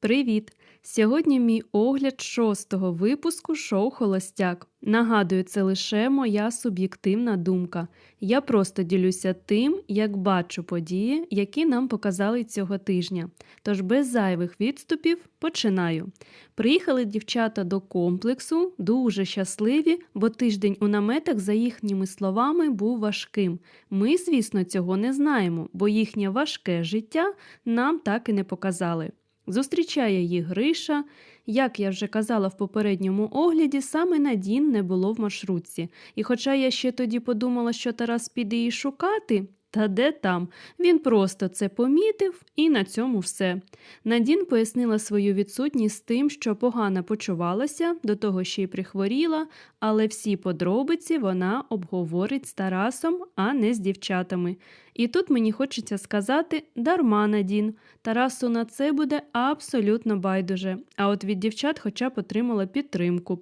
Привіт! Сьогодні мій огляд шостого випуску шоу Холостяк. Нагадую, це лише моя суб'єктивна думка. Я просто ділюся тим, як бачу події, які нам показали цього тижня. Тож без зайвих відступів починаю. Приїхали дівчата до комплексу, дуже щасливі, бо тиждень у наметах, за їхніми словами, був важким. Ми, звісно, цього не знаємо, бо їхнє важке життя нам так і не показали. Зустрічає її Гриша. Як я вже казала в попередньому огляді, саме Надін не було в маршрутці. І хоча я ще тоді подумала, що Тарас піде її шукати, та де там? Він просто це помітив, і на цьому все. Надін пояснила свою відсутність тим, що погано почувалася, до того ще й прихворіла, але всі подробиці вона обговорить з Тарасом, а не з дівчатами. І тут мені хочеться сказати дарма Надін. Тарасу на це буде абсолютно байдуже, а от від дівчат хоча б отримала підтримку.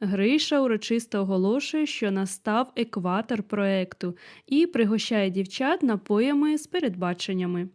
Гриша урочисто оголошує, що настав екватор проекту і пригощає дівчат напоями з передбаченнями.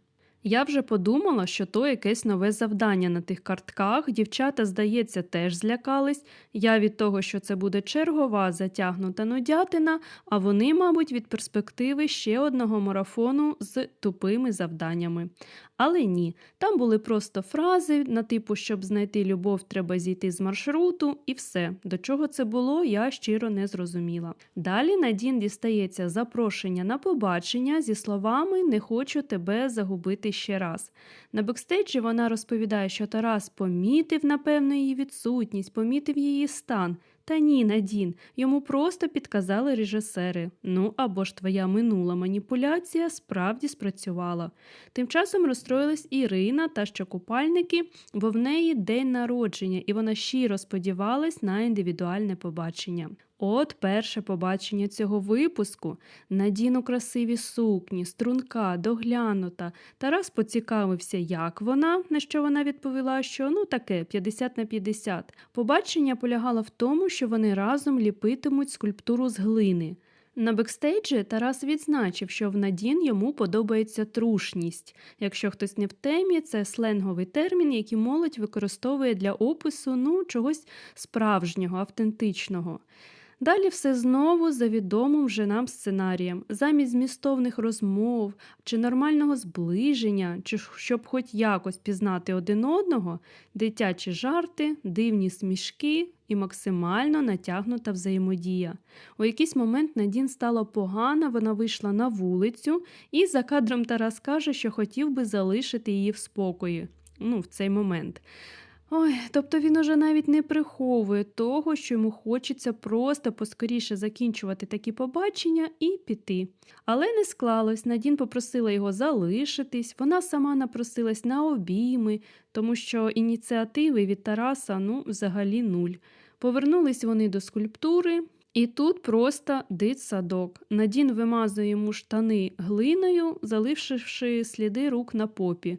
Я вже подумала, що то якесь нове завдання на тих картках. Дівчата, здається, теж злякались. Я від того, що це буде чергова затягнута нудятина, а вони, мабуть, від перспективи ще одного марафону з тупими завданнями. Але ні, там були просто фрази на типу, щоб знайти любов, треба зійти з маршруту, і все. До чого це було, я щиро не зрозуміла. Далі Надін дістається запрошення на побачення зі словами Не хочу тебе загубити ще раз. На бекстейджі вона розповідає, що Тарас помітив, напевно, її відсутність, помітив її стан. Та ні, Надін, йому просто підказали режисери. Ну або ж твоя минула маніпуляція справді спрацювала. Тим часом розстроїлась Ірина та що купальники, бо в неї день народження, і вона щиро сподівалась на індивідуальне побачення. От перше побачення цього випуску. Надін у красиві сукні, струнка, доглянута. Тарас поцікавився, як вона, на що вона відповіла, що ну таке 50 на 50. Побачення полягало в тому, що вони разом ліпитимуть скульптуру з глини. На бекстейджі Тарас відзначив, що в Надін йому подобається трушність. Якщо хтось не в темі, це сленговий термін, який молодь використовує для опису ну, чогось справжнього, автентичного. Далі все знову за відомим вже нам сценарієм, замість змістовних розмов чи нормального зближення, чи щоб хоч якось пізнати один одного, дитячі жарти, дивні смішки і максимально натягнута взаємодія. У якийсь момент Надін стало погано, вона вийшла на вулицю, і за кадром Тарас каже, що хотів би залишити її в спокої. Ну, в цей момент. Ой, тобто він уже навіть не приховує того, що йому хочеться просто поскоріше закінчувати такі побачення і піти. Але не склалось. Надін попросила його залишитись, вона сама напросилась на обійми, тому що ініціативи від Тараса ну, взагалі нуль. Повернулись вони до скульптури. І тут просто дитсадок. Надін вимазує йому штани глиною, залишивши сліди рук на попі.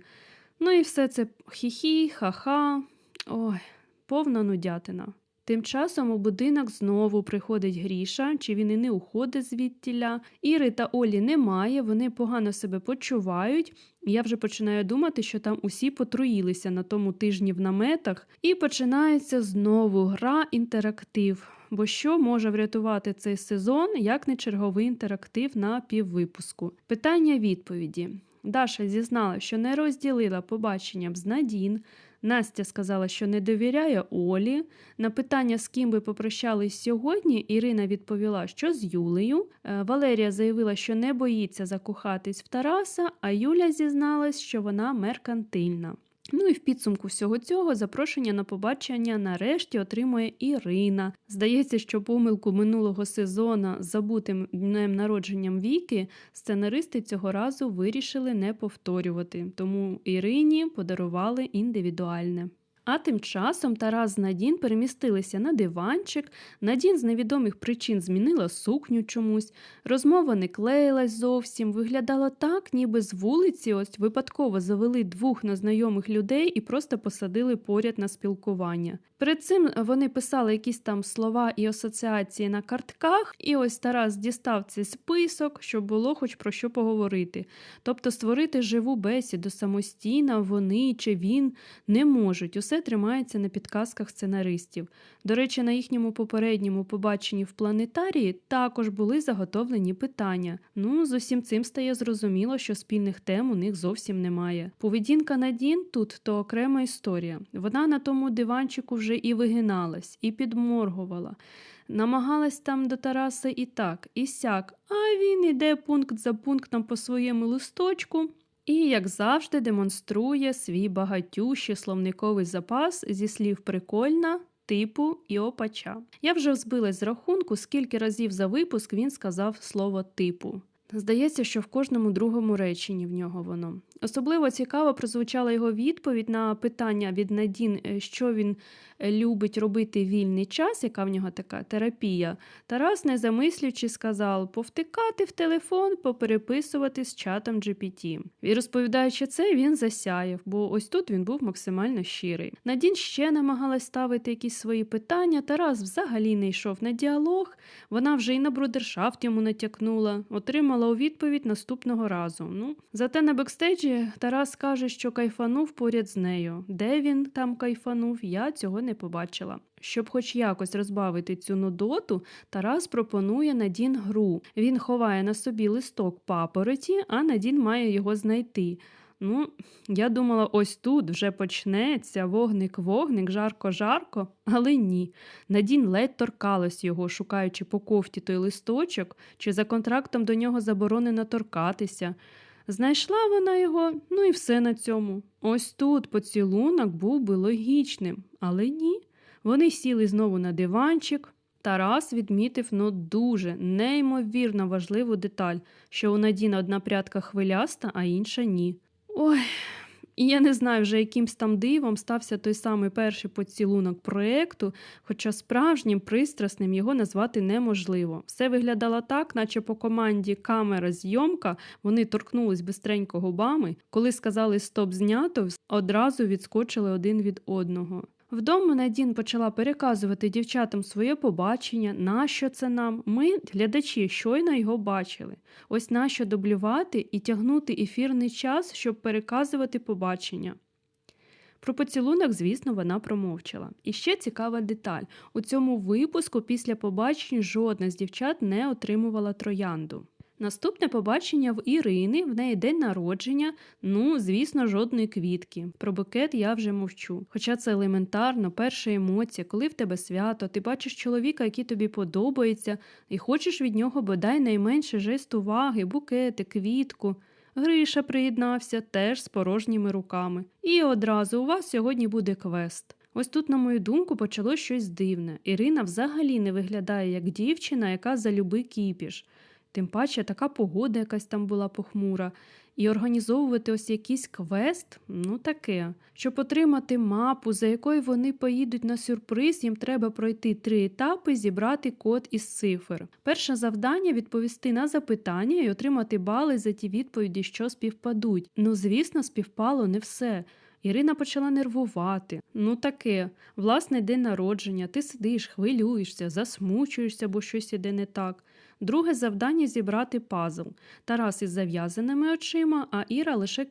Ну і все це хі-хі, ха-ха. Ой, повна нудятина. Тим часом у будинок знову приходить Гріша, чи він і не уходить звідтіля. Іри та Олі немає, вони погано себе почувають. Я вже починаю думати, що там усі потруїлися на тому тижні в наметах, і починається знову гра інтерактив. Бо що може врятувати цей сезон, як не черговий інтерактив на піввипуску? Питання відповіді. Даша зізнала, що не розділила побачення з Надін. Настя сказала, що не довіряє Олі. На питання, з ким би попрощались сьогодні, Ірина відповіла, що з Юлею. Е, Валерія заявила, що не боїться закохатись в Тараса, а Юля зізналась, що вона меркантильна. Ну і в підсумку всього цього запрошення на побачення нарешті отримує Ірина. Здається, що помилку минулого сезону з забутим днем народженням Віки сценаристи цього разу вирішили не повторювати, тому Ірині подарували індивідуальне. А тим часом Тарас з Надін перемістилися на диванчик, Надін з невідомих причин змінила сукню чомусь, розмова не клеїлась зовсім, виглядало так, ніби з вулиці ось випадково завели двох незнайомих людей і просто посадили поряд на спілкування. Перед цим вони писали якісь там слова і асоціації на картках, і ось Тарас дістав цей список, щоб було хоч про що поговорити. Тобто створити живу бесіду самостійно вони чи він не можуть. Усе тримається на підказках сценаристів. До речі, на їхньому попередньому побаченні в планетарії також були заготовлені питання. Ну, з усім цим стає зрозуміло, що спільних тем у них зовсім немає. Поведінка Надін тут то окрема історія. Вона на тому диванчику вже і вигиналась, і підморгувала. Намагалась там до Тараса і так, і сяк, а він іде пункт за пунктом по своєму листочку. І, як завжди, демонструє свій багатющий словниковий запас зі слів прикольна, типу і опача. Я вже збилась з рахунку, скільки разів за випуск він сказав слово типу. Здається, що в кожному другому реченні в нього воно. Особливо цікаво прозвучала його відповідь на питання від Надін, е, що він любить робити вільний час, яка в нього така терапія. Тарас, не замислюючи, сказав повтикати в телефон, попереписувати з чатом GPT. І розповідаючи це, він засяяв, бо ось тут він був максимально щирий. Надін ще намагалась ставити якісь свої питання. Тарас взагалі не йшов на діалог. Вона вже і на брудершафт йому натякнула, отримала у відповідь наступного разу. Ну, зате на бекстейджі Тарас каже, що кайфанув поряд з нею. Де він там кайфанув, я цього не побачила. Щоб хоч якось розбавити цю нудоту, Тарас пропонує Надін гру. Він ховає на собі листок папороті, а Надін має його знайти. Ну, я думала, ось тут вже почнеться вогник-вогник, жарко-жарко, але ні. Надін ледь торкалась його, шукаючи по кофті той листочок, чи за контрактом до нього заборонено торкатися. Знайшла вона його, ну і все на цьому. Ось тут поцілунок був би логічним, але ні. Вони сіли знову на диванчик. Тарас відмітив ну дуже неймовірно важливу деталь, що у Надіна одна прядка хвиляста, а інша ні. Ой, і я не знаю вже, якимсь там дивом стався той самий перший поцілунок проєкту, хоча справжнім пристрасним його назвати неможливо. Все виглядало так, наче по команді камера зйомка вони торкнулись бистренько губами, коли сказали стоп знято, одразу відскочили один від одного. Вдома Надін почала переказувати дівчатам своє побачення, нащо це нам. Ми, глядачі, щойно його бачили. Ось нащо дублювати і тягнути ефірний час, щоб переказувати побачення. Про поцілунок, звісно, вона промовчала. І ще цікава деталь: у цьому випуску після побачень жодна з дівчат не отримувала троянду. Наступне побачення в Ірини, в неї день народження, ну, звісно, жодної квітки. Про букет я вже мовчу. Хоча це елементарно, перша емоція, коли в тебе свято, ти бачиш чоловіка, який тобі подобається, і хочеш від нього бодай найменше жест уваги, букети, квітку. Гриша приєднався теж з порожніми руками. І одразу у вас сьогодні буде квест. Ось тут, на мою думку, почалось щось дивне. Ірина взагалі не виглядає як дівчина, яка за люби кіпіш. Тим паче така погода якась там була похмура, і організовувати ось якийсь квест, ну таке. Щоб отримати мапу, за якою вони поїдуть на сюрприз, їм треба пройти три етапи, зібрати код із цифр. Перше завдання відповісти на запитання і отримати бали за ті відповіді, що співпадуть. Ну, звісно, співпало не все. Ірина почала нервувати. Ну таке, власне, день народження, ти сидиш, хвилюєшся, засмучуєшся, бо щось іде не так. Друге завдання зібрати пазл. Тарас із зав'язаними очима, а Іра лише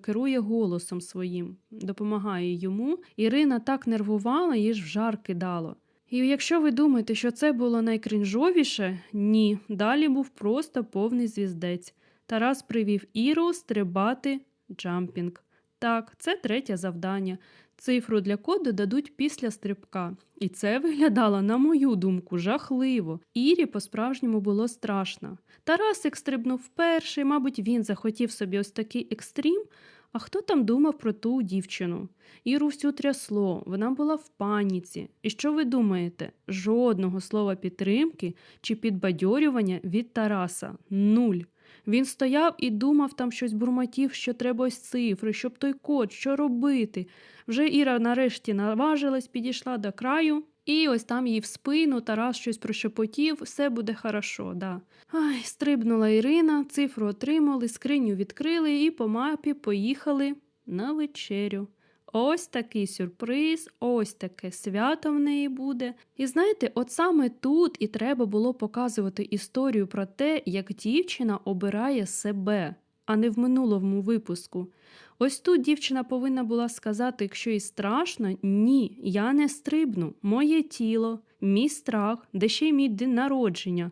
керує голосом своїм, допомагає йому. Ірина так нервувала, їй ж в жар кидало. І якщо ви думаєте, що це було найкрінжовіше, ні, далі був просто повний звіздець. Тарас привів Іру стрибати джампінг. Так, це третє завдання. Цифру для коду дадуть після стрибка. І це виглядало, на мою думку, жахливо. Ірі по-справжньому було страшно. Тарасик стрибнув перший, мабуть, він захотів собі ось такий екстрім. А хто там думав про ту дівчину? Іру всю трясло, вона була в паніці. І що ви думаєте? Жодного слова підтримки чи підбадьорювання від Тараса нуль. Він стояв і думав там щось бурмотів, що треба ось цифри, щоб той код, що робити. Вже Іра нарешті наважилась, підійшла до краю, і ось там їй в спину Тарас щось прошепотів, все буде хорошо, да. Ай, стрибнула Ірина, цифру отримали, скриню відкрили і по мапі поїхали на вечерю. Ось такий сюрприз, ось таке свято в неї буде. І знаєте, от саме тут і треба було показувати історію про те, як дівчина обирає себе, а не в минулому випуску. Ось тут дівчина повинна була сказати, якщо їй страшно, ні, я не стрибну, моє тіло, мій страх, де ще й мій день народження.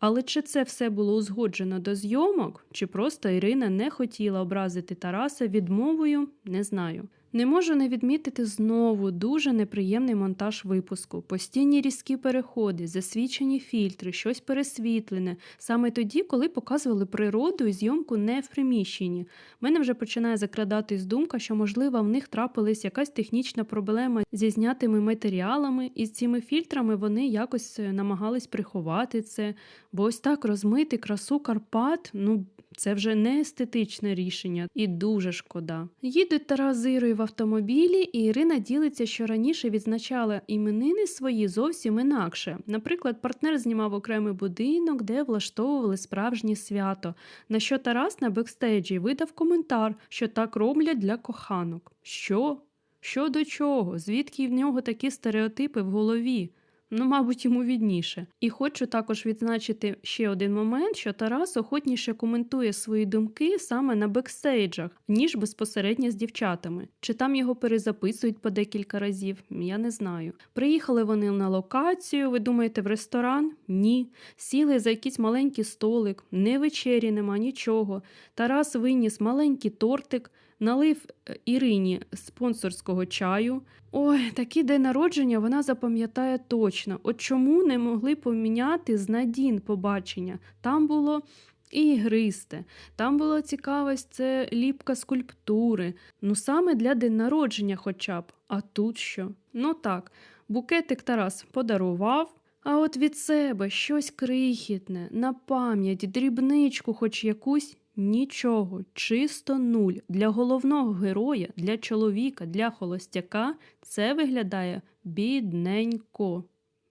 Але чи це все було узгоджено до зйомок, чи просто Ірина не хотіла образити Тараса відмовою, не знаю. Не можу не відмітити знову дуже неприємний монтаж випуску, постійні різкі переходи, засвічені фільтри, щось пересвітлене, саме тоді, коли показували природу і зйомку не в приміщенні. Мене вже починає закрадатись думка, що, можливо, в них трапилась якась технічна проблема зі знятими матеріалами, і з цими фільтрами вони якось е, намагались приховати це. Бо ось так розмити красу Карпат, ну це вже не естетичне рішення, і дуже шкода. Їдуть Тарас з Ірою в автомобілі, і Ірина ділиться, що раніше відзначала іменини свої зовсім інакше. Наприклад, партнер знімав окремий будинок, де влаштовували справжнє свято. На що Тарас на бекстейджі видав коментар, що так роблять для коханок. Що? Що до чого? Звідки в нього такі стереотипи в голові? Ну, мабуть, йому відніше. І хочу також відзначити ще один момент, що Тарас охотніше коментує свої думки саме на бекстейджах, ніж безпосередньо з дівчатами. Чи там його перезаписують по декілька разів, я не знаю. Приїхали вони на локацію, ви думаєте, в ресторан? Ні. Сіли за якийсь маленький столик, не вечері нема, нічого. Тарас виніс маленький тортик. Налив е, Ірині спонсорського чаю. Ой, такий день народження вона запам'ятає точно. От чому не могли поміняти з Надін побачення? Там було і ігристе, там було цікавість, це ліпка скульптури. Ну саме для день народження хоча б. А тут що? Ну так, букетик Тарас подарував. А от від себе щось крихітне, на пам'ять, дрібничку, хоч якусь Нічого, чисто нуль. Для головного героя, для чоловіка, для холостяка це виглядає бідненько.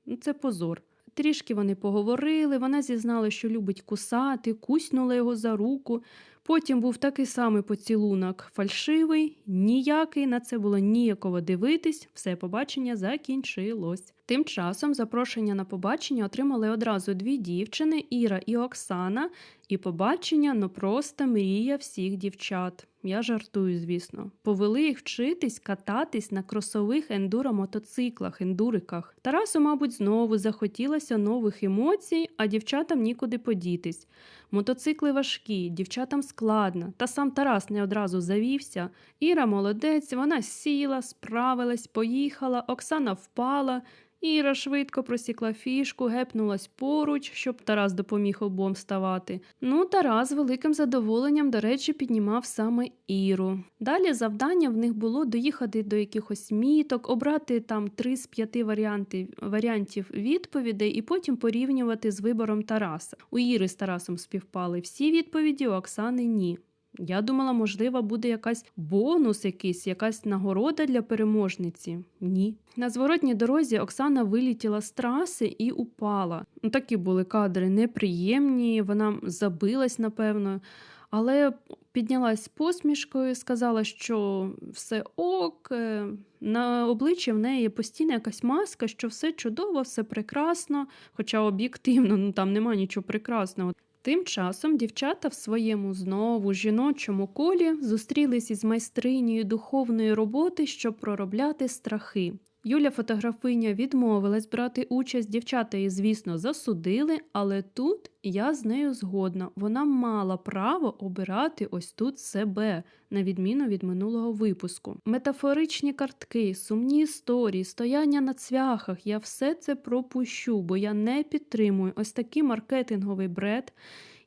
Ну, Це позор. Трішки вони поговорили, вона зізнала, що любить кусати, куснула його за руку. Потім був такий самий поцілунок фальшивий, ніякий, на це було ніяково дивитись, все побачення закінчилось. Тим часом запрошення на побачення отримали одразу дві дівчини Іра і Оксана, і побачення ну просто мрія всіх дівчат. Я жартую, звісно. Повели їх вчитись кататись на кросових ендуро-мотоциклах, ендуриках. Тарасу, мабуть, знову захотілося нових емоцій, а дівчатам нікуди подітись. Мотоцикли важкі, дівчатам складно, та сам Тарас не одразу завівся. Іра молодець, вона сіла, справилась, поїхала, Оксана впала. Іра швидко просікла фішку, гепнулась поруч, щоб Тарас допоміг обом ставати. Ну, Тарас великим задоволенням, до речі, піднімав саме Іру. Далі завдання в них було доїхати до якихось міток, обрати там три з п'яти варіантів, варіантів відповідей і потім порівнювати з вибором Тараса. У Іри з Тарасом співпали всі відповіді, у Оксани ні. Я думала, можливо, буде якась бонус, якийсь, якась нагорода для переможниці. Ні. На зворотній дорозі Оксана вилітіла з траси і упала. Ну, Такі були кадри неприємні, вона забилась, напевно, але піднялась посмішкою, сказала, що все ок. е, На обличчі в неї постійна якась маска, що все чудово, все прекрасно, хоча об'єктивно ну, там нема нічого прекрасного. Тим часом дівчата в своєму знову жіночому колі зустрілись із майстринею духовної роботи, щоб проробляти страхи. Юля фотографиня відмовилась брати участь, дівчата її, звісно, засудили, але тут я з нею згодна. Вона мала право обирати ось тут себе, на відміну від минулого випуску. Метафоричні картки, сумні історії, стояння на цвяхах. Я все це пропущу, бо я не підтримую ось такий маркетинговий бред,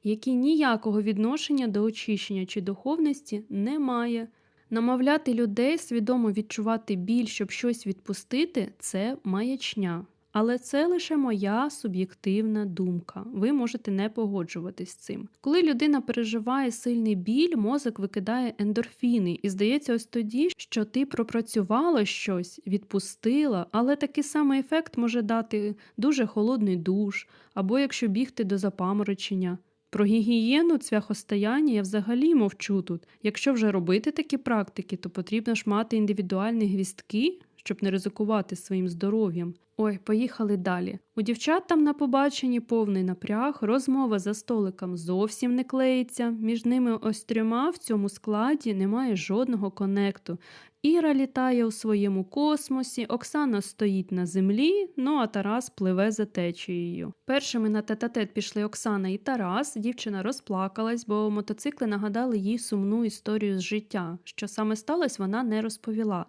який ніякого відношення до очищення чи духовності не має. Намовляти людей свідомо відчувати біль, щоб щось відпустити, це маячня. Але це лише моя суб'єктивна думка. Ви можете не погоджуватись з цим. Коли людина переживає сильний біль, мозок викидає ендорфіни, і здається, ось тоді, що ти пропрацювала щось, відпустила, але такий самий ефект може дати дуже холодний душ, або якщо бігти до запаморочення. Про гігієну цвяхостояння я взагалі мовчу тут. Якщо вже робити такі практики, то потрібно ж мати індивідуальні гвістки, щоб не ризикувати своїм здоров'ям. Ой, поїхали далі. У дівчат там на побаченні повний напряг, розмова за столиком зовсім не клеїться. Між ними ось трьома в цьому складі немає жодного конекту. Іра літає у своєму космосі, Оксана стоїть на землі, ну а Тарас пливе за течією. Першими на тет-а-тет пішли Оксана і Тарас. Дівчина розплакалась, бо мотоцикли нагадали їй сумну історію з життя. Що саме сталося, вона не розповіла.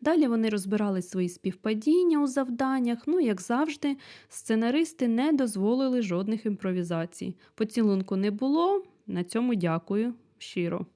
Далі вони розбирали свої співпадіння у завданнях. Ну, як завжди, сценаристи не дозволили жодних імпровізацій. Поцілунку не було. На цьому дякую щиро.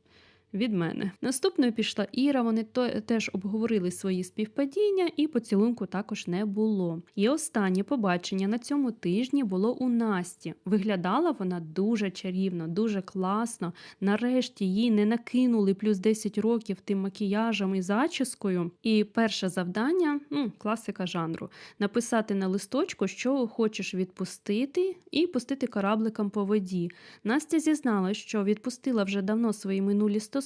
Від мене. Наступною пішла Іра, вони теж обговорили свої співпадіння, і поцілунку також не було. І останнє побачення на цьому тижні було у Насті. Виглядала вона дуже чарівно, дуже класно. Нарешті їй не накинули плюс 10 років тим макіяжем і зачіскою. І перше завдання ну, класика жанру написати на листочку, що хочеш відпустити, і пустити корабликом по воді. Настя зізналась, що відпустила вже давно свої минулі стосунки,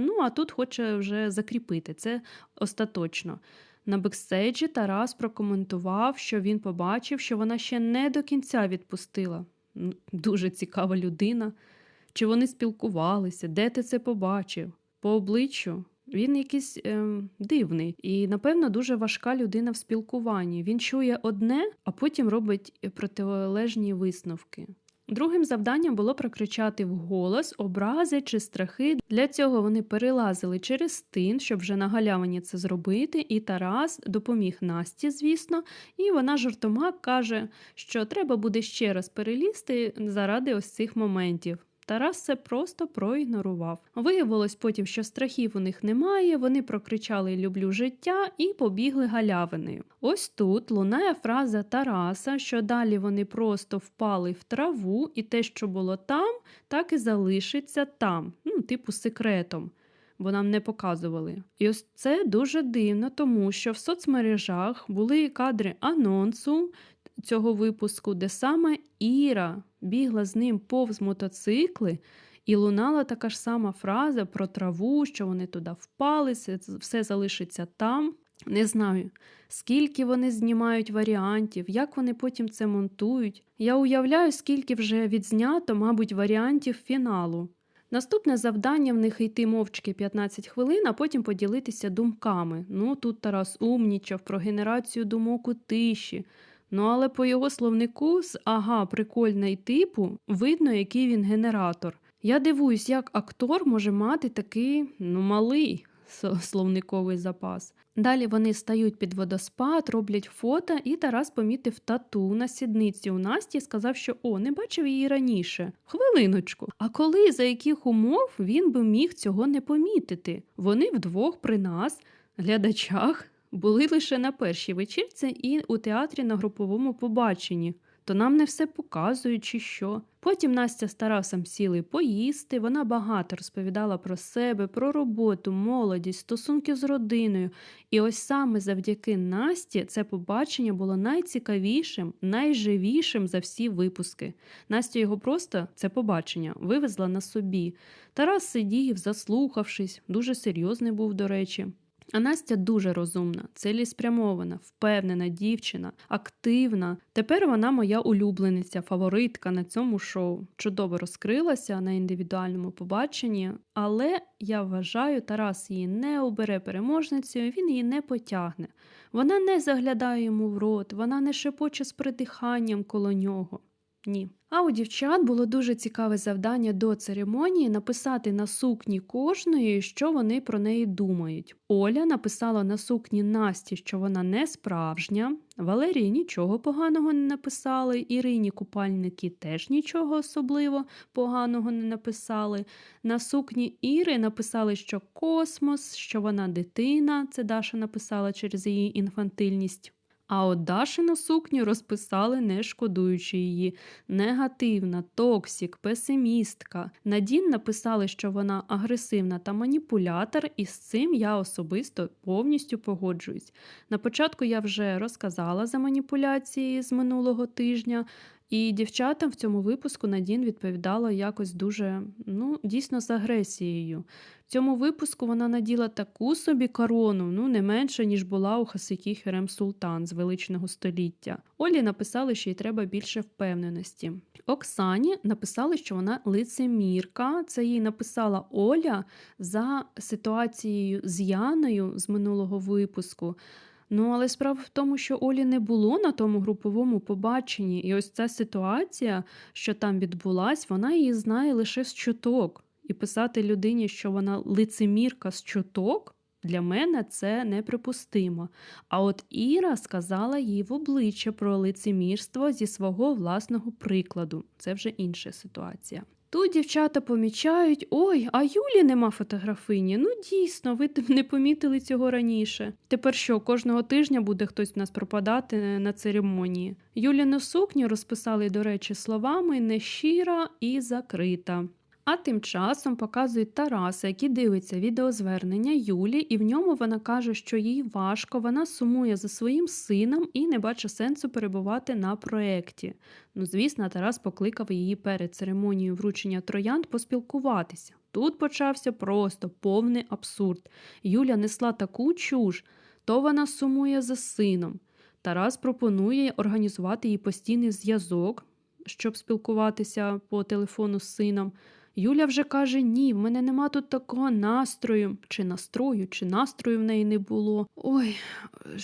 ну а тут хоче вже закріпити це остаточно. На бекстейджі Тарас прокоментував, що він побачив, що вона ще не до кінця відпустила. Дуже цікава людина. Чи вони спілкувалися, де ти це побачив? По обличчю він якийсь ем, дивний і, напевно, дуже важка людина в спілкуванні. Він чує одне, а потім робить протилежні висновки. Другим завданням було прокричати вголос образи чи страхи. Для цього вони перелазили через тин, щоб вже на галявині це зробити. І Тарас допоміг Насті, звісно, і вона жартома каже, що треба буде ще раз перелізти заради ось цих моментів. Тарас це просто проігнорував. Виявилось потім, що страхів у них немає. Вони прокричали Люблю життя і побігли галявиною. Ось тут лунає фраза Тараса, що далі вони просто впали в траву, і те, що було там, так і залишиться там, ну, типу секретом. Бо нам не показували. І ось це дуже дивно, тому що в соцмережах були кадри анонсу цього випуску, де саме Іра бігла з ним повз мотоцикли, і лунала така ж сама фраза про траву, що вони туди впали, все залишиться там. Не знаю, скільки вони знімають варіантів, як вони потім це монтують. Я уявляю, скільки вже відзнято, мабуть, варіантів фіналу. Наступне завдання в них йти мовчки 15 хвилин, а потім поділитися думками. Ну, тут Тарас умнічав про генерацію думок у тиші. Ну, але по його словнику з ага, прикольний типу видно, який він генератор. Я дивуюсь, як актор може мати такий ну, малий словниковий запас. Далі вони стають під водоспад, роблять фото, і Тарас помітив тату на сідниці у Насті сказав, що о, не бачив її раніше. Хвилиночку. А коли за яких умов він би міг цього не помітити? Вони вдвох при нас, глядачах, були лише на першій вечірці і у театрі на груповому побаченні. То нам не все показують, чи що. Потім Настя з Тарасом сіли поїсти. Вона багато розповідала про себе, про роботу, молодість, стосунки з родиною. І ось саме завдяки Насті це побачення було найцікавішим, найживішим за всі випуски. Настя його просто це побачення вивезла на собі. Тарас сидів, заслухавшись, дуже серйозний був, до речі. А Настя дуже розумна, цілеспрямована, впевнена дівчина, активна. Тепер вона моя улюблениця, фаворитка на цьому шоу. Чудово розкрилася на індивідуальному побаченні, але я вважаю, Тарас її не обере переможницею, він її не потягне. Вона не заглядає йому в рот, вона не шепоче з придиханням коло нього. Ні. А у дівчат було дуже цікаве завдання до церемонії написати на сукні кожної, що вони про неї думають. Оля написала на сукні Насті, що вона не справжня. Валерії нічого поганого не написали, Ірині купальники теж нічого особливо поганого не написали. На сукні Іри написали, що космос, що вона дитина. Це Даша написала через її інфантильність. А от Дашину сукню розписали, не шкодуючи її. Негативна, токсік, песимістка. Надін написали, що вона агресивна та маніпулятор, і з цим я особисто повністю погоджуюсь. На початку я вже розказала за маніпуляції з минулого тижня, і дівчатам в цьому випуску Надін відповідала якось дуже, ну, дійсно з агресією. В цьому випуску вона наділа таку собі корону, ну не менше, ніж була у Хасикі Хюрем Султан з величного століття. Олі написали, що їй треба більше впевненості. Оксані написали, що вона лицемірка. Це їй написала Оля за ситуацією з Яною з минулого випуску. Ну, але справа в тому, що Олі не було на тому груповому побаченні, і ось ця ситуація, що там відбулась, вона її знає лише з чуток. І писати людині, що вона лицемірка з чуток, для мене це неприпустимо. А от Іра сказала їй в обличчя про лицемірство зі свого власного прикладу. Це вже інша ситуація. Тут дівчата помічають: ой, а Юлі нема фотографині. Ну дійсно, ви не помітили цього раніше. Тепер що, кожного тижня буде хтось в нас пропадати на церемонії. Юліну сукню розписали, до речі, словами нещира і закрита. А тим часом показують Тараса, який дивиться відеозвернення Юлі, і в ньому вона каже, що їй важко, вона сумує за своїм сином і не бачить сенсу перебувати на проєкті. Ну, звісно, Тарас покликав її перед церемонією вручення троянд поспілкуватися. Тут почався просто повний абсурд. Юля несла таку чуш, то вона сумує за сином. Тарас пропонує організувати їй постійний зв'язок, щоб спілкуватися по телефону з сином. Юля вже каже: ні, в мене нема тут такого настрою, чи настрою, чи настрою в неї не було. Ой,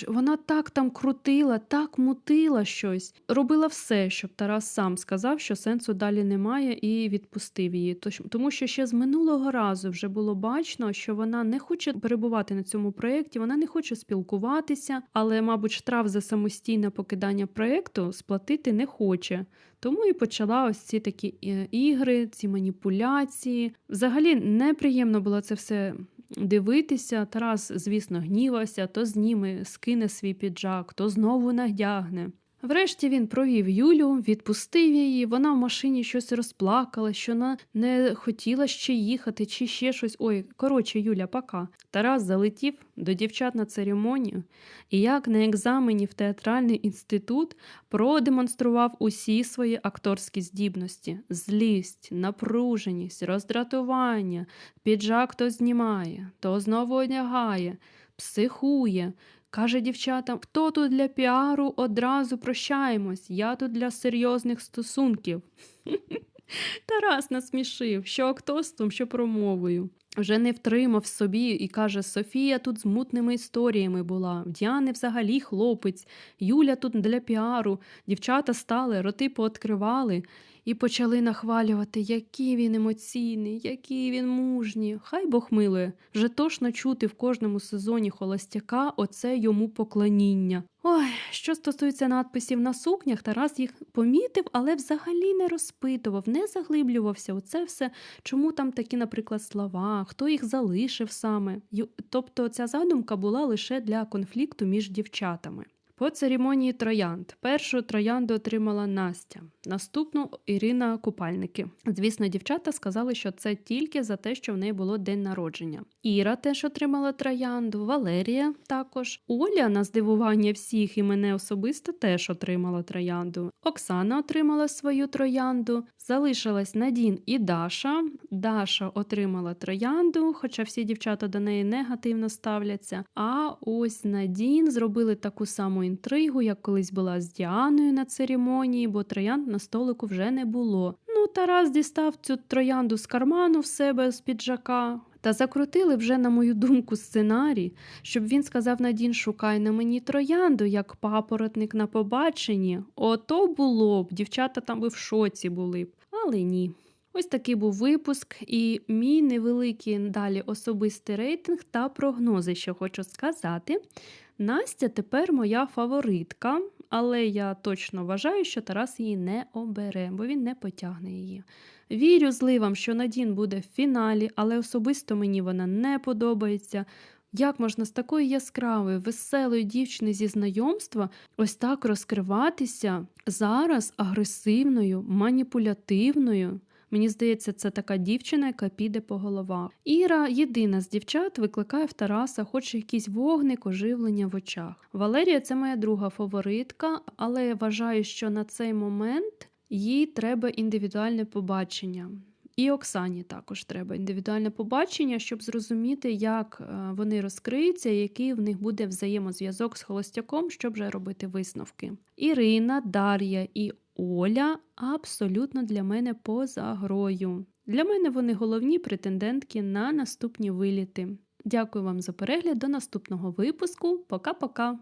вона так там крутила, так мутила щось. Робила все, щоб Тарас сам сказав, що сенсу далі немає, і відпустив її. Тому що ще з минулого разу вже було бачно, що вона не хоче перебувати на цьому проєкті, вона не хоче спілкуватися, але, мабуть, штраф за самостійне покидання проєкту сплатити не хоче. Тому і почала ось ці такі е, ігри, ці маніпуляції. Взагалі неприємно було це все дивитися. Тарас, звісно, гнівався, то зніме, скине свій піджак, то знову надягне. Врешті він провів Юлю, відпустив її. Вона в машині щось розплакала, що вона не хотіла ще їхати, чи ще щось. Ой, коротше, Юля, пока. Тарас залетів до дівчат на церемонію, і як на екзамені в театральний інститут продемонстрував усі свої акторські здібності: злість, напруженість, роздратування, піджак то знімає, то знову одягає, психує. Каже дівчатам, хто тут для піару, одразу прощаємось, я тут для серйозних стосунків. Тарас насмішив, що акторством, що промовою. Вже не втримав собі і каже: Софія тут з мутними історіями була, в Діани взагалі хлопець, Юля тут для піару. Дівчата стали, роти пооткривали і почали нахвалювати, який він емоційний, який він мужній. Хай Бог милує. Вже тошно чути в кожному сезоні холостяка оце йому поклоніння. Ой, що стосується надписів на сукнях, Тарас їх помітив, але взагалі не розпитував, не заглиблювався у це все, чому там такі, наприклад, слова, хто їх залишив саме. Тобто ця задумка була лише для конфлікту між дівчатами. По церемонії троянд. Першу троянду отримала Настя, наступну Ірина Купальники. Звісно, дівчата сказали, що це тільки за те, що в неї було день народження. Іра теж отримала троянду, Валерія також. Оля, на здивування всіх і мене особисто, теж отримала троянду. Оксана отримала свою троянду. Залишилась Надін і Даша. Даша отримала троянду, хоча всі дівчата до неї негативно ставляться. А ось Надін зробили таку саму інтригу, як колись була з Діаною на церемонії, бо троянд на столику вже не було. Ну, Тарас дістав цю троянду з карману в себе з піджака. Та закрутили вже, на мою думку, сценарій, щоб він сказав Надін, шукай на мені троянду, як папоротник на побаченні. Ото було б, дівчата там би в шоці були б. Але ні. Ось такий був випуск, і мій невеликий далі особистий рейтинг та прогнози, що хочу сказати. Настя тепер моя фаворитка, але я точно вважаю, що Тарас її не обере, бо він не потягне її. Вірю зливам, що Надін буде в фіналі, але особисто мені вона не подобається. Як можна з такої яскравої, веселої дівчини зі знайомства ось так розкриватися зараз агресивною, маніпулятивною? Мені здається, це така дівчина, яка піде по головах. Іра, єдина з дівчат, викликає в Тараса, хоч якийсь вогник, оживлення в очах. Валерія це моя друга фаворитка, але я вважаю, що на цей момент їй треба індивідуальне побачення. І Оксані також треба індивідуальне побачення, щоб зрозуміти, як е, вони розкриються, який в них буде взаємозв'язок з холостяком, щоб вже робити висновки. Ірина, Дар'я і Оля абсолютно для мене поза грою. Для мене вони головні претендентки на наступні виліти. Дякую вам за перегляд. До наступного випуску. Пока-пока!